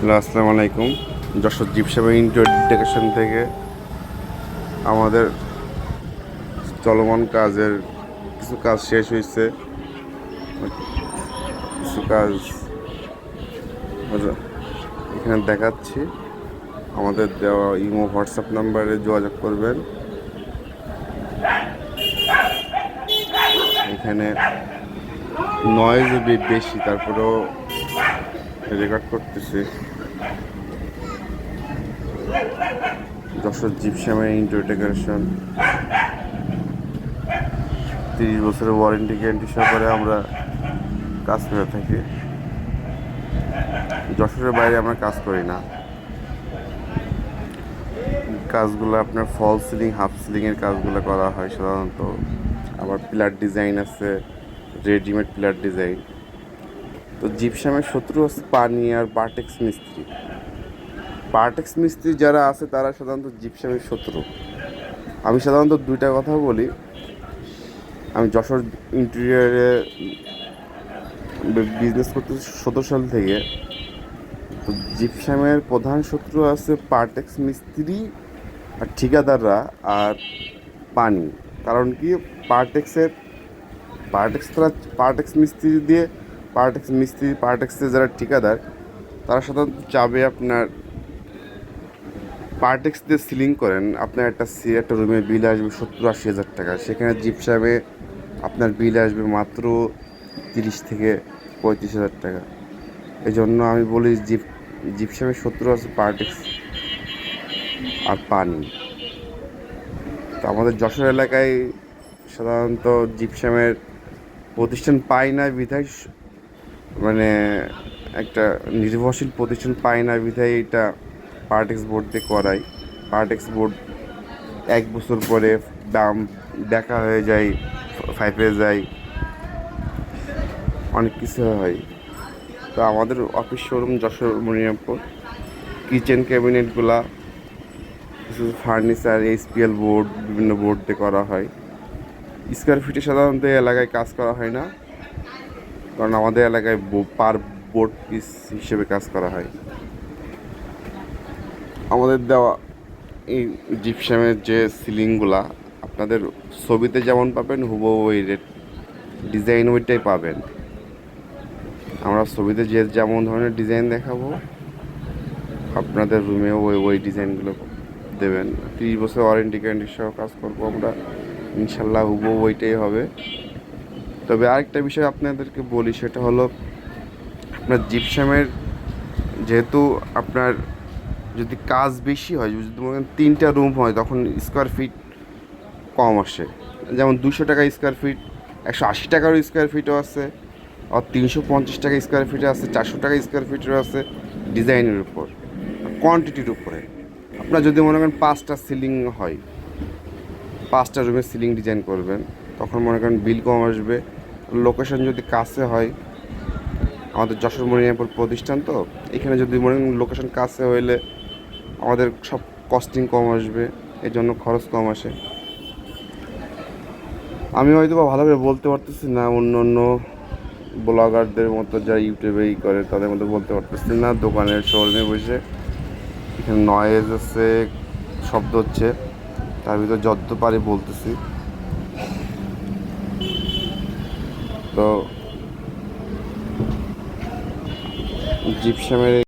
Hello, আসসালামু আলাইকুম। যশোর জিপসামে ইন্টারডেকেশন থেকে আমাদের চলমান কাজের কিছু কাজ শেষ হয়েছে। কিছু কাজ এখানে দেখাচ্ছি। আমাদের দেওয়া ইমো, হোয়াটসঅ্যাপ নাম্বারে যোগাযোগ করবেন। এখানে নয়েজ বেশি, তারপরেও রেকর্ড করতেছি। যশোর জিপসামের ইন্টারটেকারেশন তিরিশ বছরের ওয়ারেন্টি গ্যারান্টি সহকারে আমরা কাজ করে থাকি। যশোরের বাইরে আমরা কাজ করি না। কাজগুলো আপনার ফল সিলিং হাফ সিলিংয়ের কাজগুলো করা হয় সাধারণত। আবার পিলার ডিজাইন আছে রেডিমেড পিলার ডিজাইন তো জিপসামের শত্রু হচ্ছে পানি আর পার্টেক্স মিস্ত্রি। পার্টেক্স মিস্ত্রি যারা আছে, তারা সাধারণত জিপসামের শত্রু। আমি সাধারণত দুইটা কথা বলি। আমি যশোর ইন্টেরিয়ারে বিজনেস করতে সতেরো সাল থেকে। তো জিপসামের প্রধান শত্রু আছে পার্টেক্স মিস্ত্রি আর ঠিকাদাররা আর পানি। কারণ কি? পার্টেক্সের পার্টেক্স তারা পার্টেক্স মিস্ত্রি দিয়ে পার্টেক্স মিস্ত্রি, পার্টেক্সের যারা ঠিকাদার, তারা সাধারণত চাবে আপনার পার্টেক্স দিয়ে সিলিং করেন। আপনার একটা সি, একটা রুমে বিল আসবে সত্তর আশি হাজার টাকা। সেখানে জিপসামে আপনার বিল আসবে মাত্র তিরিশ থেকে পঁয়ত্রিশ হাজার টাকা। এই জন্য আমি বলি জিপ জিপসামের সত্তর আছে পার্টেক্স আর পানি। তো আমাদের যশোর এলাকায় সাধারণত জিপসামের প্রতিষ্ঠান পায় না বিধায় মানে একটা নির্ভরশীল প্রতিষ্ঠান পায় না বিধায় এটা পার্টেক্স বোর্ড দিয়ে করাই পার্টেক্স বোর্ড এক বছর পরে দাম দেখা হয়ে যায় ফাইভে যায়। অনেক কিছু হয়। তো আমাদের office showroom Jessore Monirampur kitchen ক্যাবিনেটগুলা কিছু ফার্নিচার এইচপিএল বোর্ড বিভিন্ন বোর্ড দিয়ে করা হয়। স্কোয়ার ফিটে সাধারণত এলাকায় কাজ করা হয় না। কারণ আমাদের এলাকায় পার বোর্ড পিস হিসেবে কাজ করা হয়। আমাদের দেওয়া এই জিপসামের যে সিলিংগুলা আপনাদের ছবিতে যেমন পাবেন, হুবহু ওই রেট ডিজাইন ওইটাই পাবেন। আমরা ছবিতে যে যেমন ধরনের ডিজাইন দেখাবো, আপনাদের রুমেও ওই ওই ডিজাইনগুলো দেবেন। তিরিশ বছর ওয়ারেন্টি গ্যারান্টি সহ কাজ করব আমরা। ইনশাল্লাহ হুবহু ওইটাই হবে। তবে আরেকটা বিষয় আপনাদেরকে বলি, সেটা হলো আপনার জিপসামের যেহেতু আপনার যদি কাজ বেশি হয়, যদি মনে তিনটা রুম হয়, তখন স্কোয়ার ফিট কম আসে। যেমন দুশো টাকা স্কোয়ার ফিট একশো আশি টাকারও স্কোয়ার ফিটও আছে, আর তিনশো পঞ্চাশ টাকা স্কোয়ার ফিটে আছে, চারশো টাকা স্কোয়ার ফিটেরও আছে ডিজাইনের উপর কোয়ান্টিটির উপরে। আপনার যদি মনে করেন পাঁচটা সিলিং হয়, পাঁচটা রুমের সিলিং ডিজাইন করবেন, তখন মনে করেন বিল কম আসবে লোকেশন যদি কাছে হয়, আমাদের যশোর মরিয়াপুর প্রতিষ্ঠান তো, এখানে যদি মনে লোকেশন কাছে হইলে আমাদের সব কস্টিং কম আসবে এই জন্য খরচ কম আসে। আমি হয়তো বা ভালোভাবে বলতে পারতেছি না, অন্য অন্য ব্লগারদের মতো যারা ইউটিউবেই করে, তাদের মতো বলতে পারতেছি না। দোকানের শোরুমে বসে এখানে নয়েজ আছে, শব্দ হচ্ছে, তার ভিতর যত পারি বলতেছি। তো জিপসামের